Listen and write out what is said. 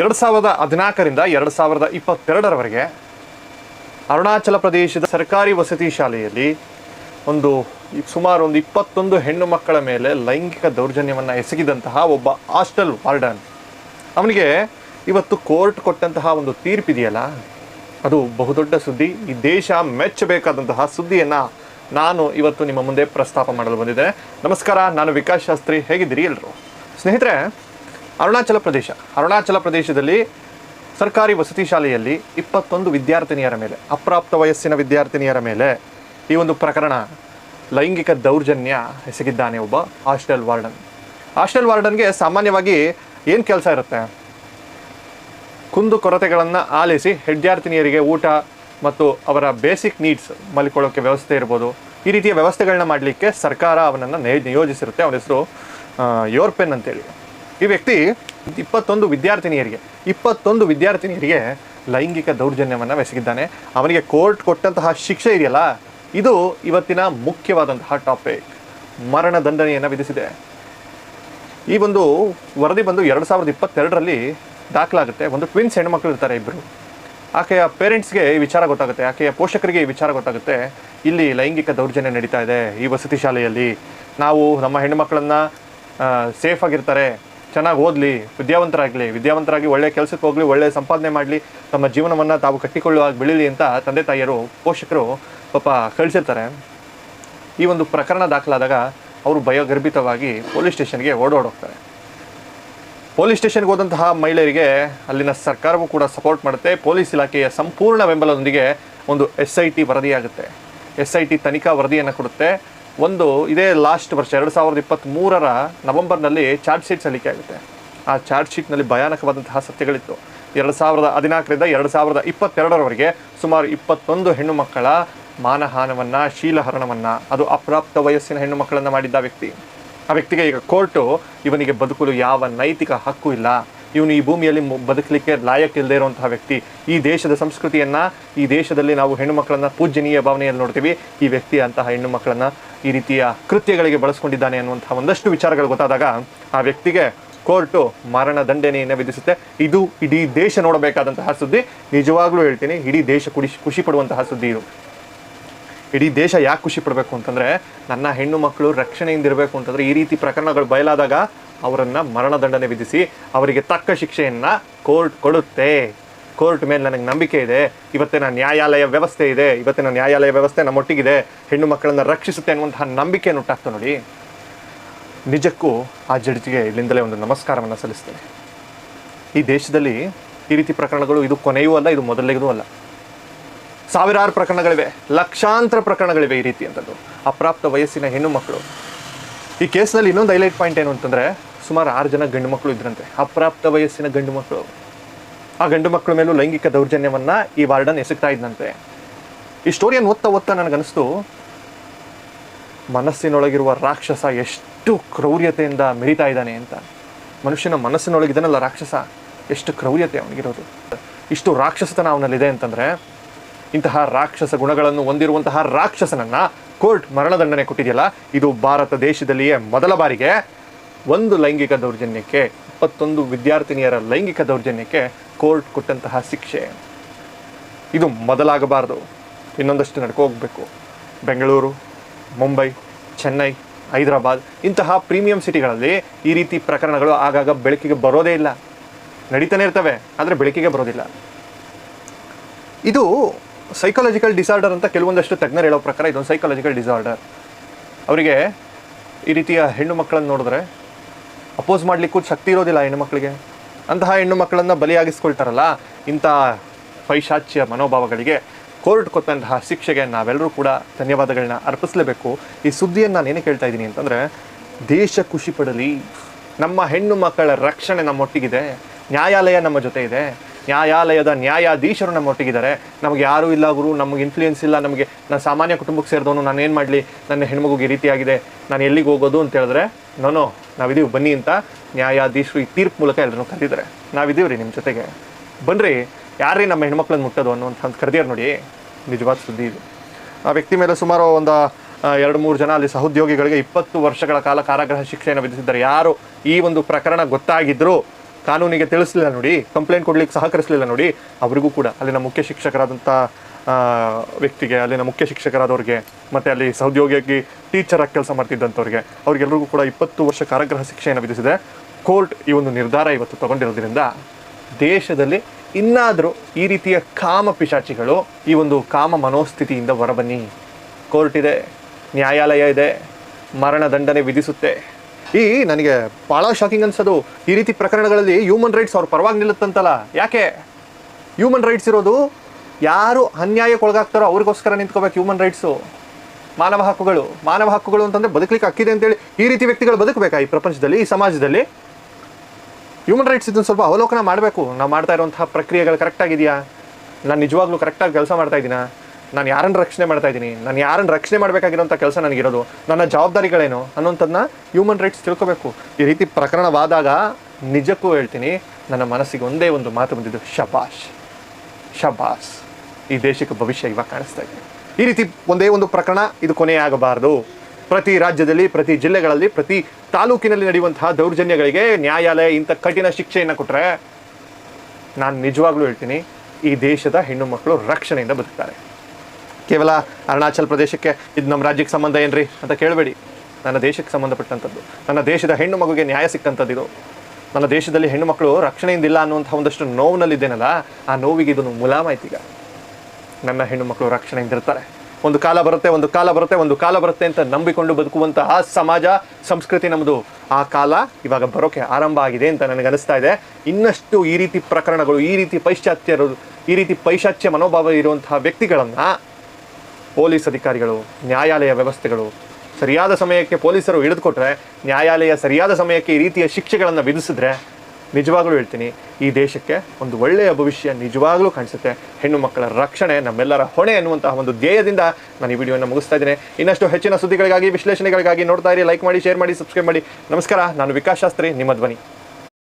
ಎರಡು ಸಾವಿರದ ಹದಿನಾಲ್ಕರಿಂದ ಎರಡು ಸಾವಿರದ ಇಪ್ಪತ್ತೆರಡರವರೆಗೆ ಅರುಣಾಚಲ ಪ್ರದೇಶದ ಸರ್ಕಾರಿ ವಸತಿ ಶಾಲೆಯಲ್ಲಿ ಒಂದು ಸುಮಾರು ಒಂದು ಇಪ್ಪತ್ತೊಂದು ಹೆಣ್ಣು ಮಕ್ಕಳ ಮೇಲೆ ಲೈಂಗಿಕ ದೌರ್ಜನ್ಯವನ್ನು ಎಸಗಿದಂತಹ ಒಬ್ಬ ಹಾಸ್ಟೆಲ್ ವಾರ್ಡನ್. ಅವನಿಗೆ ಇವತ್ತು ಕೋರ್ಟ್ ಕೊಟ್ಟಂತಹ ಒಂದು ತೀರ್ಪಿದೆಯಲ್ಲ ಅದು ಬಹುದೊಡ್ಡ ಸುದ್ದಿ. ಈ ದೇಶ ಮೆಚ್ಚಬೇಕಾದಂತಹ ಸುದ್ದಿಯನ್ನು ನಾನು ಇವತ್ತು ನಿಮ್ಮ ಮುಂದೆ ಪ್ರಸ್ತಾಪ ಮಾಡಲು ಬಂದಿದ್ದೇನೆ. ನಮಸ್ಕಾರ, ನಾನು ವಿಕಾಸ್ ಶಾಸ್ತ್ರಿ. ಹೇಗಿದ್ದೀರಿ ಎಲ್ಲರೂ ಸ್ನೇಹಿತರೆ ಅರುಣಾಚಲ ಪ್ರದೇಶ. ಅರುಣಾಚಲ ಪ್ರದೇಶದಲ್ಲಿ ಸರ್ಕಾರಿ ವಸತಿ ಶಾಲೆಯಲ್ಲಿ ಇಪ್ಪತ್ತೊಂದು ವಿದ್ಯಾರ್ಥಿನಿಯರ ಮೇಲೆ, ಅಪ್ರಾಪ್ತ ವಯಸ್ಸಿನ ವಿದ್ಯಾರ್ಥಿನಿಯರ ಮೇಲೆ ಈ ಒಂದು ಪ್ರಕರಣ ಲೈಂಗಿಕ ದೌರ್ಜನ್ಯ ಎಸಗಿದ್ದಾನೆ ಒಬ್ಬ ಹಾಸ್ಟೆಲ್ ವಾರ್ಡನ್. ಹಾಸ್ಟೆಲ್ ವಾರ್ಡನ್ಗೆ ಸಾಮಾನ್ಯವಾಗಿ ಏನು ಕೆಲಸ ಇರುತ್ತೆ? ಕುಂದು ಕೊರತೆಗಳನ್ನು ಆಲಿಸಿ ವಿದ್ಯಾರ್ಥಿನಿಯರಿಗೆ ಊಟ ಮತ್ತು ಅವರ ಬೇಸಿಕ್ ನೀಡ್ಸ್ ಮಲ್ಕೊಳ್ಳೋಕ್ಕೆ ವ್ಯವಸ್ಥೆ ಇರ್ಬೋದು. ಈ ರೀತಿಯ ವ್ಯವಸ್ಥೆಗಳನ್ನ ಮಾಡಲಿಕ್ಕೆ ಸರ್ಕಾರ ಅವನನ್ನು ನಿಯೋಜಿಸಿರುತ್ತೆ. ಅವನ ಹೆಸರು ಯೋರ್ಪೆನ್ ಅಂತೇಳಿ. ಈ ವ್ಯಕ್ತಿ ಇಪ್ಪತ್ತೊಂದು ವಿದ್ಯಾರ್ಥಿನಿಯರಿಗೆ ಇಪ್ಪತ್ತೊಂದು ವಿದ್ಯಾರ್ಥಿನಿಯರಿಗೆ ಲೈಂಗಿಕ ದೌರ್ಜನ್ಯವನ್ನು ಎಸಗಿದ್ದಾನೆ ಅವನಿಗೆ ಕೋರ್ಟ್ ಕೊಟ್ಟಂತಹ ಶಿಕ್ಷೆ ಇದೆಯಲ್ಲ, ಇದು ಇವತ್ತಿನ ಮುಖ್ಯವಾದಂತಹ ಟಾಪಿಕ್ ಮರಣ ದಂಡನೆಯನ್ನು ವಿಧಿಸಿದೆ. ಈ ಒಂದು ವರದಿ ಬಂದು ಎರಡು ಸಾವಿರದ ಇಪ್ಪತ್ತೆರಡರಲ್ಲಿ ದಾಖಲಾಗುತ್ತೆ. ಒಂದು ಟ್ವಿನ್ಸ್ ಹೆಣ್ಮಕ್ಳು ಇರ್ತಾರೆ ಇಬ್ಬರು ಆಕೆಯ ಪೇರೆಂಟ್ಸ್ಗೆ ಈ ವಿಚಾರ ಗೊತ್ತಾಗುತ್ತೆ. ಆಕೆಯ ಪೋಷಕರಿಗೆ ಈ ವಿಚಾರ ಗೊತ್ತಾಗುತ್ತೆ. ಇಲ್ಲಿ ಲೈಂಗಿಕ ದೌರ್ಜನ್ಯ ನಡೀತಾ ಇದೆ ಈ ವಸತಿ ಶಾಲೆಯಲ್ಲಿ. ನಾವು ನಮ್ಮ ಹೆಣ್ಣುಮಕ್ಕಳನ್ನು ಸೇಫ್ ಆಗಿರ್ತಾರೆ. ಚೆನ್ನಾಗಿ ಓದಲಿ, ವಿದ್ಯಾವಂತರಾಗಲಿ, ವಿದ್ಯಾವಂತರಾಗಿ ಒಳ್ಳೆಯ ಕೆಲಸಕ್ಕೆ ಹೋಗಲಿ ಒಳ್ಳೆಯ ಸಂಪಾದನೆ ಮಾಡಲಿ, ತಮ್ಮ ಜೀವನವನ್ನು ತಾವು ಕಟ್ಟಿಕೊಳ್ಳುವಾಗ ಬೆಳೀಲಿ ಅಂತ ತಂದೆ ತಾಯಿಯರು, ಪೋಷಕರು ಪಾಪ ಕಳಿಸಿರ್ತಾರೆ ಈ ಒಂದು ಪ್ರಕರಣ ದಾಖಲಾದಾಗ ಅವರು ಭಯಗರ್ಭಿತವಾಗಿ ಪೊಲೀಸ್ ಸ್ಟೇಷನ್ಗೆ ಓಡೋಡೋಗ್ತಾರೆ. ಪೊಲೀಸ್ ಸ್ಟೇಷನ್ಗೆ ಹೋದಂತಹ ಮಹಿಳೆಯರಿಗೆ ಅಲ್ಲಿನ ಸರ್ಕಾರವೂ ಕೂಡ ಸಪೋರ್ಟ್ ಮಾಡುತ್ತೆ. ಪೊಲೀಸ್ ಇಲಾಖೆಯ ಸಂಪೂರ್ಣ ಬೆಂಬಲದೊಂದಿಗೆ ಒಂದು ಎಸ್ ಐ ಟಿ ವರದಿಯಾಗುತ್ತೆ. ಎಸ್ ಐ ಟಿ ತನಿಖಾ ವರದಿಯನ್ನು ಕೊಡುತ್ತೆ. ಒಂದು ಇದೇ ಲಾಸ್ಟ್ ವರ್ಷ, ಎರಡು ಸಾವಿರದ ಇಪ್ಪತ್ತ್ಮೂರರ ನವೆಂಬರ್ನಲ್ಲಿ ಚಾರ್ಜ್ ಶೀಟ್ ಸಲ್ಲಿಕೆ ಆಗುತ್ತೆ. ಆ ಚಾರ್ಜ್ ಶೀಟ್ನಲ್ಲಿ ಭಯಾನಕವಾದಂತಹ ಸತ್ಯಗಳಿತ್ತು. ಎರಡು ಸಾವಿರದ ಹದಿನಾಲ್ಕರಿಂದ ಎರಡು ಸಾವಿರದ ಇಪ್ಪತ್ತೆರಡರವರೆಗೆ ಸುಮಾರು ಇಪ್ಪತ್ತೊಂದು ಹೆಣ್ಣು ಮಕ್ಕಳ ಮಾನಹಾನವನ್ನು, ಶೀಲಹರಣವನ್ನು, ಅದು ಅಪ್ರಾಪ್ತ ವಯಸ್ಸಿನ ಹೆಣ್ಣು ಮಕ್ಕಳನ್ನು ಮಾಡಿದ್ದ ವ್ಯಕ್ತಿ. ಆ ವ್ಯಕ್ತಿಗೆ ಈಗ ಕೋರ್ಟು ಇವನಿಗೆ ಬದುಕಲು ಯಾವ ನೈತಿಕ ಹಕ್ಕು ಇಲ್ಲ. ಇವನು ಈ ಭೂಮಿಯಲ್ಲಿ ಬದುಕಲಿಕ್ಕೆ ಲಾಯಕ್ ಇಲ್ಲದೆ ಇರುವಂತಹ ವ್ಯಕ್ತಿ. ಈ ದೇಶದ ಸಂಸ್ಕೃತಿಯನ್ನು, ಈ ದೇಶದಲ್ಲಿ ನಾವು ಹೆಣ್ಣು ಮಕ್ಕಳನ್ನ ಪೂಜ್ಯನೀಯ ಭಾವನೆಯಲ್ಲಿ ನೋಡ್ತೀವಿ. ಈ ವ್ಯಕ್ತಿ ಅಂತಹ ಹೆಣ್ಣು ಮಕ್ಕಳನ್ನ ಈ ರೀತಿಯ ಕೃತ್ಯಗಳಿಗೆ ಬಳಸ್ಕೊಂಡಿದ್ದಾನೆ ಅನ್ನುವಂತಹ ಒಂದಷ್ಟು ವಿಚಾರಗಳು ಗೊತ್ತಾದಾಗ ಆ ವ್ಯಕ್ತಿಗೆ ಕೋರ್ಟು ಮರಣ ದಂಡನೆಯನ್ನು ವಿಧಿಸುತ್ತೆ. ಇದು ಇಡೀ ದೇಶ ನೋಡಬೇಕಾದಂತಹ ಸುದ್ದಿ. ನಿಜವಾಗ್ಲೂ ಹೇಳ್ತೀನಿ, ಇಡೀ ದೇಶ ಖುಷಿ ಖುಷಿ ಪಡುವಂತಹ ಸುದ್ದಿ ಇದು. ಇಡೀ ದೇಶ ಯಾಕೆ ಖುಷಿ ಪಡಬೇಕು ಅಂತಂದರೆ, ನನ್ನ ಹೆಣ್ಣು ಮಕ್ಕಳು ರಕ್ಷಣೆಯಿಂದ ಇರಬೇಕು ಅಂತಂದರೆ ಈ ರೀತಿ ಪ್ರಕರಣಗಳು ಬಯಲಾದಾಗ ಅವರನ್ನು ಮರಣದಂಡನೆ ವಿಧಿಸಿ ಅವರಿಗೆ ತಕ್ಕ ಶಿಕ್ಷೆಯನ್ನು ಕೋರ್ಟ್ ಕೊಡುತ್ತೆ. ಕೋರ್ಟ್ ಮೇಲೆ ನನಗೆ ನಂಬಿಕೆ ಇದೆ. ಇವತ್ತಿನ ನ್ಯಾಯಾಲಯ ವ್ಯವಸ್ಥೆ ಇದೆ. ಇವತ್ತಿನ ನ್ಯಾಯಾಲಯ ವ್ಯವಸ್ಥೆ ನಮ್ಮೊಟ್ಟಿಗಿದೆ. ಹೆಣ್ಣು ಮಕ್ಕಳನ್ನು ರಕ್ಷಿಸುತ್ತೆ ಅನ್ನುವಂತಹ ನಂಬಿಕೆ ಉಂಟಾಗ್ತದೆ ನೋಡಿ. ನಿಜಕ್ಕೂ ಆ ಜಡ್ಜ್ಗೆ ಇಲ್ಲಿಂದಲೇ ಒಂದು ನಮಸ್ಕಾರವನ್ನು ಸಲ್ಲಿಸ್ತೇನೆ. ಈ ದೇಶದಲ್ಲಿ ಈ ರೀತಿ ಪ್ರಕರಣಗಳು ಇದು ಕೊನೆಯೂ ಅಲ್ಲ, ಇದು ಮೊದಲಿಗೂ ಅಲ್ಲ. ಸಾವಿರಾರು ಪ್ರಕರಣಗಳಿವೆ, ಲಕ್ಷಾಂತರ ಪ್ರಕರಣಗಳಿವೆ ಈ ರೀತಿ ಅಂತದ್ದು. ಅಪ್ರಾಪ್ತ ವಯಸ್ಸಿನ ಹೆಣ್ಣು ಮಕ್ಕಳು. ಈ ಕೇಸ್ನಲ್ಲಿ ಇನ್ನೊಂದು ಹೈಲೈಟ್ ಪಾಯಿಂಟ್ ಏನು ಅಂತಂದರೆ ಸುಮಾರು ಆರು ಜನ ಗಂಡು ಮಕ್ಕಳು ಇದ್ರಂತೆ. ಅಪ್ರಾಪ್ತ ವಯಸ್ಸಿನ ಗಂಡು ಮಕ್ಕಳು. ಆ ಗಂಡು ಮಕ್ಕಳ ಮೇಲೂ ಲೈಂಗಿಕ ದೌರ್ಜನ್ಯವನ್ನು ಈ ವಾರ್ಡನ್ ಎಸಗ್ತಾ ಇದ್ದಂತೆ ಈ ಸ್ಟೋರಿಯನ್ನು ಓದ್ತಾ ಓದ್ತಾ ನನಗನ್ನಿಸ್ತು, ಮನಸ್ಸಿನೊಳಗಿರುವ ರಾಕ್ಷಸ ಎಷ್ಟು ಕ್ರೌರ್ಯತೆಯಿಂದ ಮೆರಿತಾ ಇದ್ದಾನೆ ಅಂತ. ಮನುಷ್ಯನ ಮನಸ್ಸಿನೊಳಗಿದನಲ್ಲ ರಾಕ್ಷಸ ಎಷ್ಟು ಕ್ರೌರ್ಯತೆ ಅವನಿಗಿರೋದು. ಇಷ್ಟು ರಾಕ್ಷಸತನ ಅವನಲ್ಲಿದೆ ಅಂತಂದರೆ, ಇಂತಹ ರಾಕ್ಷಸ ಗುಣಗಳನ್ನು ಹೊಂದಿರುವಂತಹ ರಾಕ್ಷಸನನ್ನು ಕೋರ್ಟ್ ಮರಣದಂಡನೆ ಕೊಟ್ಟಿದೆಯಲ್ಲ, ಇದು ಭಾರತ ದೇಶದಲ್ಲಿಯೇ ಮೊದಲ ಬಾರಿಗೆ ಒಂದು ಲೈಂಗಿಕ ದೌರ್ಜನ್ಯಕ್ಕೆ, ಇಪ್ಪತ್ತೊಂದು ವಿದ್ಯಾರ್ಥಿನಿಯರ ಲೈಂಗಿಕ ದೌರ್ಜನ್ಯಕ್ಕೆ ಕೋರ್ಟ್ ಕೊಟ್ಟಂತಹ ಶಿಕ್ಷೆ. ಇದು ಮೊದಲಾಗಬಾರ್ದು. ಇನ್ನೊಂದಷ್ಟು ನಡ್ಕೊ ಹೋಗಬೇಕು. ಬೆಂಗಳೂರು, ಮುಂಬೈ, ಚೆನ್ನೈ, ಹೈದರಾಬಾದ್ ಇಂತಹ ಪ್ರೀಮಿಯಂ ಸಿಟಿಗಳಲ್ಲಿ ಈ ರೀತಿ ಪ್ರಕರಣಗಳು ಆಗಾಗ ಬೆಳಕಿಗೆ ಬರೋದೇ ಇಲ್ಲ. ನಡೀತಾನೆ ಇರ್ತವೆ, ಆದರೆ ಬೆಳಕಿಗೆ ಬರೋದಿಲ್ಲ. ಇದು ಸೈಕಾಲಜಿಕಲ್ ಡಿಸಾರ್ಡರ್ ಅಂತ ಕೆಲವೊಂದಷ್ಟು ತಜ್ಞರು ಹೇಳೋ ಪ್ರಕಾರ ಇದೊಂದು ಸೈಕಾಲಜಿಕಲ್ ಡಿಸಾರ್ಡರ್ ಅವರಿಗೆ ಈ ರೀತಿಯ ಹೆಣ್ಣು ಮಕ್ಕಳನ್ನು ನೋಡಿದ್ರೆ ಅಪೋಸ್ ಮಾಡಲಿಕ್ಕೂ ಶಕ್ತಿ ಇರೋದಿಲ್ಲ ಹೆಣ್ಣು ಮಕ್ಕಳಿಗೆ. ಅಂತಹ ಹೆಣ್ಣು ಮಕ್ಕಳನ್ನು ಬಲಿಯಾಗಿಸ್ಕೊಳ್ತಾರಲ್ಲ, ಇಂಥ ಪೈಶಾಚ್ಯ ಮನೋಭಾವಗಳಿಗೆ ಕೋರ್ಟ್ ಕೊಟ್ಟಂತಹ ಶಿಕ್ಷೆಗೆ ನಾವೆಲ್ಲರೂ ಕೂಡ ಧನ್ಯವಾದಗಳನ್ನ ಅರ್ಪಿಸಲೇಬೇಕು. ಈ ಸುದ್ದಿಯನ್ನು ನಾನು ಏನಕ್ಕೆ ಹೇಳ್ತಾ ಇದ್ದೀನಿ ಅಂತಂದರೆ, ದೇಶ ಖುಷಿ ಪಡಲಿ. ನಮ್ಮ ಹೆಣ್ಣು ಮಕ್ಕಳ ರಕ್ಷಣೆ ನಮ್ಮೊಟ್ಟಿಗಿದೆ, ನ್ಯಾಯಾಲಯ ನಮ್ಮ ಜೊತೆ ಇದೆ. ನ್ಯಾಯಾಲಯದ ನ್ಯಾಯಾಧೀಶರು ನಮ್ಮೊಟ್ಟಿಗಿದ್ದಾರೆ. ನಮಗೆ ಯಾರೂ ಇಲ್ಲ ಗುರು, ನಮಗೆ ಇನ್ಫ್ಲೂಯೆನ್ಸ್ ಇಲ್ಲ, ನಮಗೆ ನಾನು ಸಾಮಾನ್ಯ ಕುಟುಂಬಕ್ಕೆ ಸೇರಿದವನು ನಾನು ಏನು ಮಾಡಲಿ? ನನ್ನ ಹೆಣ್ಮಗುಗೆ ಈ ರೀತಿಯಾಗಿದೆ. ನಾನು ಎಲ್ಲಿಗೆ ಹೋಗೋದು ಅಂತ ಹೇಳಿದ್ರೆ ನೋನೋ ನಾವಿದ್ದೀವಿ ಬನ್ನಿ ಅಂತ ನ್ಯಾಯಾಧೀಶರು ಈ ತೀರ್ಪು ಮೂಲಕ ಎಲ್ಲರನ್ನೂ ಕರೆದಿದ್ದಾರೆ. ನಾವಿದ್ದೀವಿ ರೀ ನಿಮ್ಮ ಜೊತೆಗೆ. ಬನ್ನಿರಿ ಯಾರೇ ನಮ್ಮ ಹೆಣ್ಮಕ್ಳನ್ನ ಮುಟ್ಟೋದು ಅನ್ನೋ ಅಂತ ಕರೆದಿಯಾರು ನೋಡಿ. ನಿಜವಾದ ಸುದ್ದಿ ಇದು. ಆ ವ್ಯಕ್ತಿ ಮೇಲೆ ಸುಮಾರು ಒಂದು ಎರಡು, ಮೂರು ಜನ ಅಲ್ಲಿ ಸಹೋದ್ಯೋಗಿಗಳಿಗೆ ಇಪ್ಪತ್ತು ವರ್ಷಗಳ ಕಾಲ ಕಾರಾಗೃಹ ಶಿಕ್ಷೆಯನ್ನು ವಿಧಿಸಿದ್ದಾರೆ. ಯಾರು ಈ ಒಂದು ಪ್ರಕರಣ ಗೊತ್ತಾಗಿದ್ದರೂ ಕಾನೂನಿಗೆ ತಿಳಿಸಲಿಲ್ಲ ನೋಡಿ ಕಂಪ್ಲೇಂಟ್ ಕೊಡ್ಲಿಕ್ಕೆ ಸಹಕರಿಸಲಿಲ್ಲ ನೋಡಿ, ಅವರಿಗೂ ಕೂಡ ಅಲ್ಲಿನ ಮುಖ್ಯ ಶಿಕ್ಷಕರಾದಂಥ ವ್ಯಕ್ತಿಗೆ, ಅಲ್ಲಿನ ಮುಖ್ಯ ಶಿಕ್ಷಕರಾದವ್ರಿಗೆ, ಮತ್ತು ಅಲ್ಲಿ ಸಹೋದ್ಯೋಗಿಯಾಗಿ ಟೀಚರಾಗಿ ಕೆಲಸ ಮಾಡ್ತಿದ್ದಂಥವ್ರಿಗೆ ಅವ್ರಿಗೆಲ್ಲರಿಗೂ ಕೂಡ ಇಪ್ಪತ್ತು ವರ್ಷ ಕಾರಾಗೃಹ ಶಿಕ್ಷೆಯನ್ನು ವಿಧಿಸಿದೆ. ಕೋರ್ಟ್ ಈ ಒಂದು ನಿರ್ಧಾರ ಇವತ್ತು ತಗೊಂಡಿರೋದ್ರಿಂದ ದೇಶದಲ್ಲಿ ಇನ್ನಾದರೂ ಈ ರೀತಿಯ ಕಾಮ ಪಿಶಾಚಿಗಳು ಈ ಒಂದು ಕಾಮ ಮನೋಸ್ಥಿತಿಯಿಂದ ಹೊರಬನ್ನಿ. ಕೋರ್ಟ್ ಇದೆ, ನ್ಯಾಯಾಲಯ ಇದೆ ಮರಣದಂಡನೆ ವಿಧಿಸುತ್ತೆ. ಈ ನನಗೆ ಭಾಳ ಶಾಕಿಂಗ್ ಅನ್ಸೋದು. ಈ ರೀತಿ ಪ್ರಕರಣಗಳಲ್ಲಿ ಹ್ಯೂಮನ್ ರೈಟ್ಸ್ ಅವ್ರು ಪರವಾಗಿ ನಿಲ್ಲುತ್ತಂತಲ್ಲ. ಯಾಕೆ? ಹ್ಯೂಮನ್ ರೈಟ್ಸ್ ಇರೋದು ಯಾರು ಅನ್ಯಾಯಕ್ಕೆ ಒಳಗಾಗ್ತಾರೋ ಅವ್ರಿಗೋಸ್ಕರ ನಿಂತ್ಕೋಬೇಕು ಹ್ಯೂಮನ್ ರೈಟ್ಸು ಮಾನವ ಹಕ್ಕುಗಳು. ಮಾನವ ಹಕ್ಕುಗಳು ಅಂತಂದರೆ ಬದುಕಲಿಕ್ಕೆ ಹಕ್ಕಿದೆ ಅಂತೇಳಿ ಈ ರೀತಿ ವ್ಯಕ್ತಿಗಳು ಬದುಕಬೇಕಾ ಈ ಪ್ರಪಂಚದಲ್ಲಿ, ಈ ಸಮಾಜದಲ್ಲಿ? ಹ್ಯೂಮನ್ ರೈಟ್ಸ್ ಇದನ್ನು ಸ್ವಲ್ಪ ಅವಲೋಕನ ಮಾಡಬೇಕು. ನಾವು ಮಾಡ್ತಾ ಇರುವಂತಹ ಪ್ರಕ್ರಿಯೆಗಳು ಕರೆಕ್ಟಾಗಿದೆಯಾ ನಾನು ನಿಜವಾಗ್ಲೂ ಕರೆಕ್ಟಾಗಿ ಕೆಲಸ ಮಾಡ್ತಾ ಇದ್ದೀನಾ? ನಾನು ಯಾರನ್ನು ರಕ್ಷಣೆ ಮಾಡ್ತಾ ಇದ್ದೀನಿ? ನಾನು ಯಾರನ್ನು ರಕ್ಷಣೆ ಮಾಡಬೇಕಾಗಿರೋಂಥ ಕೆಲಸ ನನಗಿರೋದು? ನನ್ನ ಜವಾಬ್ದಾರಿಗಳೇನು? ಅನ್ನೋಂಥದ್ದನ್ನ ಹ್ಯೂಮನ್ ರೈಟ್ಸ್ ತಿಳ್ಕೋಬೇಕು. ಈ ರೀತಿ ಪ್ರಕರಣವಾದಾಗ ನಿಜಕ್ಕೂ ಹೇಳ್ತೀನಿ, ನನ್ನ ಮನಸ್ಸಿಗೆ ಒಂದೇ ಒಂದು ಮಾತು ಬಂದಿದ್ದು, ಶಬಾಷ್. ಶಬಾಷ್. ಈ ದೇಶಕ್ಕೆ ಭವಿಷ್ಯ ಇವಾಗ ಕಾಣಿಸ್ತಾ ಇದೆ. ಈ ರೀತಿ ಒಂದೇ ಒಂದು ಪ್ರಕರಣ ಇದು ಕೊನೆಯಾಗಬಾರದು. ಪ್ರತಿ ರಾಜ್ಯದಲ್ಲಿ, ಪ್ರತಿ ಜಿಲ್ಲೆಗಳಲ್ಲಿ, ಪ್ರತಿ ತಾಲೂಕಿನಲ್ಲಿ ನಡೆಯುವಂತಹ ದೌರ್ಜನ್ಯಗಳಿಗೆ ನ್ಯಾಯಾಲಯ ಇಂಥ ಕಠಿಣ ಶಿಕ್ಷೆಯನ್ನು ಕೊಟ್ಟರೆ ನಾನು ನಿಜವಾಗ್ಲೂ ಹೇಳ್ತೀನಿ, ಈ ದೇಶದ ಹೆಣ್ಣು ಮಕ್ಕಳು ರಕ್ಷಣೆಯಿಂದ ಬದುಕ್ತಾರೆ. ಕೇವಲ ಅರುಣಾಚಲ್ ಪ್ರದೇಶಕ್ಕೆ ಇದು ನಮ್ಮ ರಾಜ್ಯಕ್ಕೆ ಸಂಬಂಧ ಏನ್ರಿ ಅಂತ ಕೇಳಬೇಡಿ. ನನ್ನ ದೇಶಕ್ಕೆ ಸಂಬಂಧಪಟ್ಟಂಥದ್ದು. ನನ್ನ ದೇಶದ ಹೆಣ್ಣು ಮಗುಗೆ ನ್ಯಾಯ ಸಿಕ್ಕಂಥದ್ದು ಇದು. ನನ್ನ ದೇಶದಲ್ಲಿ ಹೆಣ್ಣು ಮಕ್ಕಳು ರಕ್ಷಣೆಯಿಂದ ಇಲ್ಲ ಅನ್ನುವಂಥ ಒಂದಷ್ಟು ನೋವಿನಲ್ಲಿದ್ದೇನಲ್ಲ, ಆ ನೋವಿಗೆ ಇದನ್ನು ಮುಲಾಮಾಯ್ತೀಗ ನನ್ನ ಹೆಣ್ಣು ಮಕ್ಕಳು ರಕ್ಷಣೆಯಿಂದ ಇರ್ತಾರೆ. ಒಂದು ಕಾಲ ಬರುತ್ತೆ, ಒಂದು ಕಾಲ ಬರುತ್ತೆ, ಒಂದು ಕಾಲ ಬರುತ್ತೆ ಅಂತ ನಂಬಿಕೊಂಡು ಬದುಕುವಂತಹ ಸಮಾಜ, ಸಂಸ್ಕೃತಿ ನಮ್ಮದು ಆ ಕಾಲ ಇವಾಗ ಬರೋಕೆ ಆರಂಭ ಆಗಿದೆ ಅಂತ ನನಗೆ ಅನಿಸ್ತಾ ಇದೆ. ಇನ್ನಷ್ಟು ಈ ರೀತಿ ಪ್ರಕರಣಗಳು, ಈ ರೀತಿ ಪೈಶ್ಚಾತ್ಯರು ಈ ರೀತಿ ಪೈಶಾಚ್ಯ ಮನೋಭಾವ ಇರುವಂತಹ ವ್ಯಕ್ತಿಗಳನ್ನು ಪೊಲೀಸ್ ಅಧಿಕಾರಿಗಳು, ನ್ಯಾಯಾಲಯ ವ್ಯವಸ್ಥೆಗಳು. ಸರಿಯಾದ ಸಮಯಕ್ಕೆ ಪೊಲೀಸರು ಹಿಡಿದುಕೊಟ್ರೆ, ನ್ಯಾಯಾಲಯ ಸರಿಯಾದ ಸಮಯಕ್ಕೆ ಈ ರೀತಿಯ ಶಿಕ್ಷೆಗಳನ್ನು ವಿಧಿಸಿದ್ರೆ, ನಿಜವಾಗ್ಲೂ ಹೇಳ್ತೀನಿ, ಈ ದೇಶಕ್ಕೆ ಒಂದು ಒಳ್ಳೆಯ ಭವಿಷ್ಯ ನಿಜವಾಗ್ಲೂ ಕಾಣಿಸುತ್ತೆ. ಹೆಣ್ಣು ಮಕ್ಕಳ ರಕ್ಷಣೆ, ನಮ್ಮೆಲ್ಲರ ಹೊಣೆ ಎನ್ನುವಂತಹ ಒಂದು ಧ್ಯೇಯದಿಂದ ನಾನು ಈ ವಿಡಿಯೋನ ಮುಗಿಸ್ತಾ ಇದ್ದೇನೆ. ಇನ್ನಷ್ಟು ಹೆಚ್ಚಿನ ಸುದ್ದಿಗಳಿಗಾಗಿ, ವಿಶ್ಲೇಷಣೆಗಳಿಗಾಗಿ ನೋಡ್ತಾ ಇರಿ ಲೈಕ್ ಮಾಡಿ ಶೇರ್ ಮಾಡಿ ಸಬ್ಸ್ಕ್ರೈಬ್ ಮಾಡಿ. ನಮಸ್ಕಾರ, ನಾನು ವಿಕಾಸ್ ಶಾಸ್ತ್ರಿ, ನಿಮ್ಮ ಧ್ವನಿ.